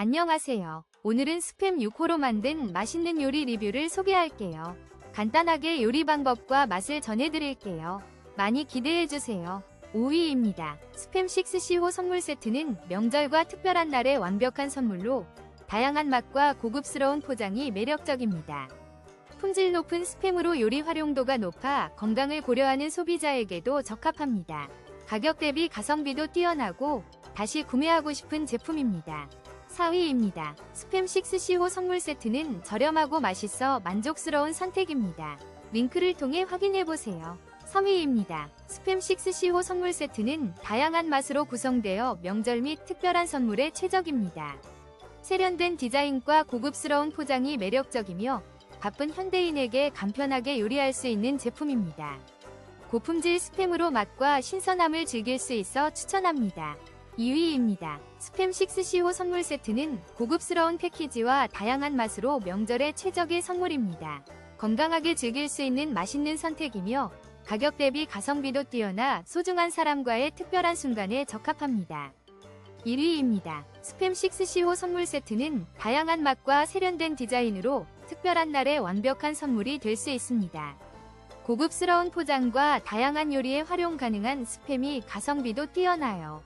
안녕하세요. 오늘은 스팸 6호로 만든 맛있는 요리 리뷰를 소개할게요. 간단하게 요리 방법과 맛을 전해드릴게요. 많이 기대해주세요. 5위입니다. 스팸 6CO 선물 세트는 명절과 특별한 날의 완벽한 선물로 다양한 맛과 고급스러운 포장이 매력적입니다. 품질 높은 스팸으로 요리 활용도가 높아 건강을 고려하는 소비자에게도 적합합니다. 가격 대비 가성비도 뛰어나고 다시 구매하고 싶은 제품입니다. 4위입니다. 스팸 6CO 선물 세트는 저렴하고 맛있어 만족스러운 선택입니다. 링크를 통해 확인해보세요. 3위입니다. 스팸 6CO 선물 세트는 다양한 맛으로 구성되어 명절 및 특별한 선물에 최적입니다. 세련된 디자인과 고급스러운 포장이 매력적이며 바쁜 현대인에게 간편하게 요리할 수 있는 제품입니다. 고품질 스팸으로 맛과 신선함을 즐길 수 있어 추천합니다. 2위입니다. 스팸 6CO 선물 세트는 고급스러운 패키지와 다양한 맛으로 명절의 최적의 선물입니다. 건강하게 즐길 수 있는 맛있는 선택이며 가격 대비 가성비도 뛰어나 소중한 사람과의 특별한 순간에 적합합니다. 1위입니다. 스팸 6CO 선물 세트는 다양한 맛과 세련된 디자인으로 특별한 날의 완벽한 선물이 될 수 있습니다. 고급스러운 포장과 다양한 요리에 활용 가능한 스팸이 가성비도 뛰어나요.